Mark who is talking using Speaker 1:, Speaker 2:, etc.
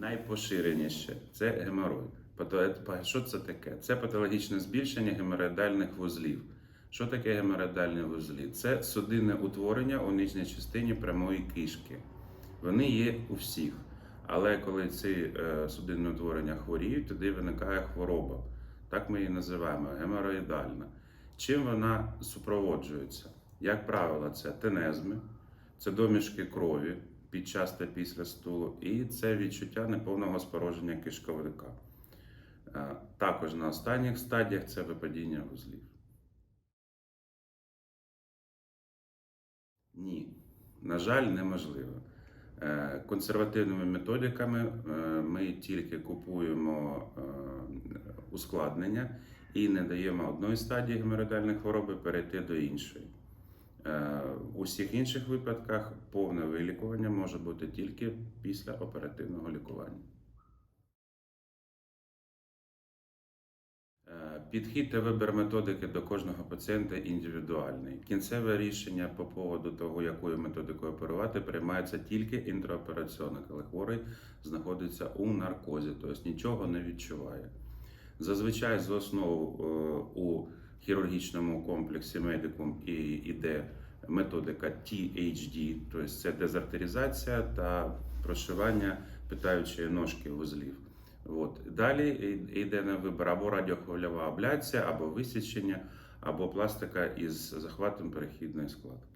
Speaker 1: Найпоширеніше це геморой. Що це таке? Це патологічне збільшення геморроїдальних вузлів. Що таке геморроїдальні вузлі? Це судинне утворення у нижній частині прямої кишки. Вони є у всіх. Але коли ці е, судинні утворення хворіють, тоді виникає хвороба. Так ми її називаємо геморроїдальна. Чим вона супроводжується? Як правило, це тенезми, це домішки крові під час та після стулу, і це відчуття неповного спороження кишковика. Е, Також на останніх стадіях це випадіння вузлів. Ні, на жаль, неможливо. Е, Консервативними методиками е, ми тільки купуємо ускладнення і не даємо одної стадії геморроїдальної хвороби перейти до іншої. Е, У всіх інших випадках повне вилікування може бути тільки після оперативного лікування. Е, Підхід та вибір методики до кожного пацієнта індивідуальний. Кінцеве рішення по поводу того, якою методикою оперувати, приймається тільки інтраопераційно, коли хворий знаходиться у наркозі, тобто нічого не відчуває. Зазвичай за основу е, у хірургічному комплексі медикум і йде методика THD, тобто це дезартеризація та прошивання питаючої ножки вузлів. От. Далі йде на вибір або радіохвильова абляція, або висічення, або пластика із захватом перехідної складки.